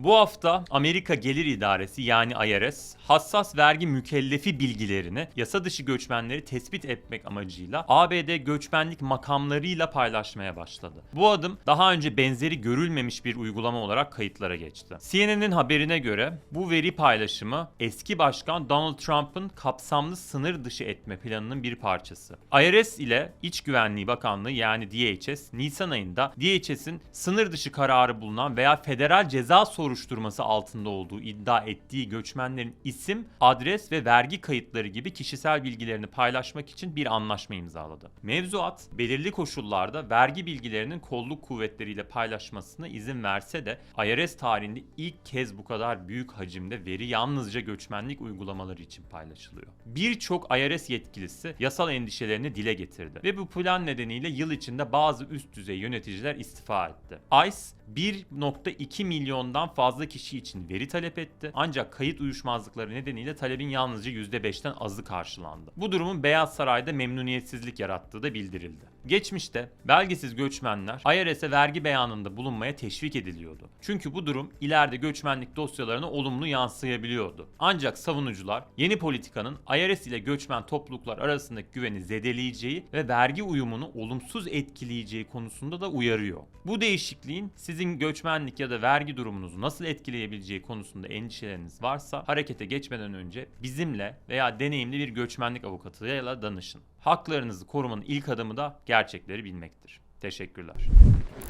Bu hafta Amerika Gelir İdaresi yani IRS hassas vergi mükellefi bilgilerini yasa dışı göçmenleri tespit etmek amacıyla ABD göçmenlik makamlarıyla paylaşmaya başladı. Bu adım daha önce benzeri görülmemiş bir uygulama olarak kayıtlara geçti. CNN'in haberine göre bu veri paylaşımı eski başkan Donald Trump'ın kapsamlı sınır dışı etme planının bir parçası. IRS ile İç Güvenliği Bakanlığı yani DHS Nisan ayında DHS'in sınır dışı kararı bulunan veya federal ceza soruşturması altında olduğu iddia ettiği göçmenlerin isim, adres ve vergi kayıtları gibi kişisel bilgilerini paylaşmak için bir anlaşma imzaladı. Mevzuat belirli koşullarda vergi bilgilerinin kolluk kuvvetleriyle paylaşmasına izin verse de IRS tarihinde ilk kez bu kadar büyük hacimde veri yalnızca göçmenlik uygulamaları için paylaşılıyor. Birçok IRS yetkilisi yasal endişelerini dile getirdi ve bu plan nedeniyle yıl içinde bazı üst düzey yöneticiler istifa etti. ICE 1.2 milyondan fazla kişi için veri talep etti. Ancak kayıt uyuşmazlıkları nedeniyle talebin yalnızca %5'ten azı karşılandı. Bu durumun Beyaz Saray'da memnuniyetsizlik yarattığı da bildirildi. Geçmişte belgesiz göçmenler IRS'e vergi beyanında bulunmaya teşvik ediliyordu. Çünkü bu durum ileride göçmenlik dosyalarına olumlu yansıyabiliyordu. Ancak savunucular yeni politikanın IRS ile göçmen topluluklar arasındaki güveni zedeleyeceği ve vergi uyumunu olumsuz etkileyeceği konusunda da uyarıyor. Bu değişikliğin sizin göçmenlik ya da vergi durumunuzu nasıl etkileyebileceği konusunda endişeleriniz varsa harekete geçmeden önce bizimle veya deneyimli bir göçmenlik avukatıyla danışın. Haklarınızı korumanın ilk adımı da gerçekleri bilmektir. Teşekkürler.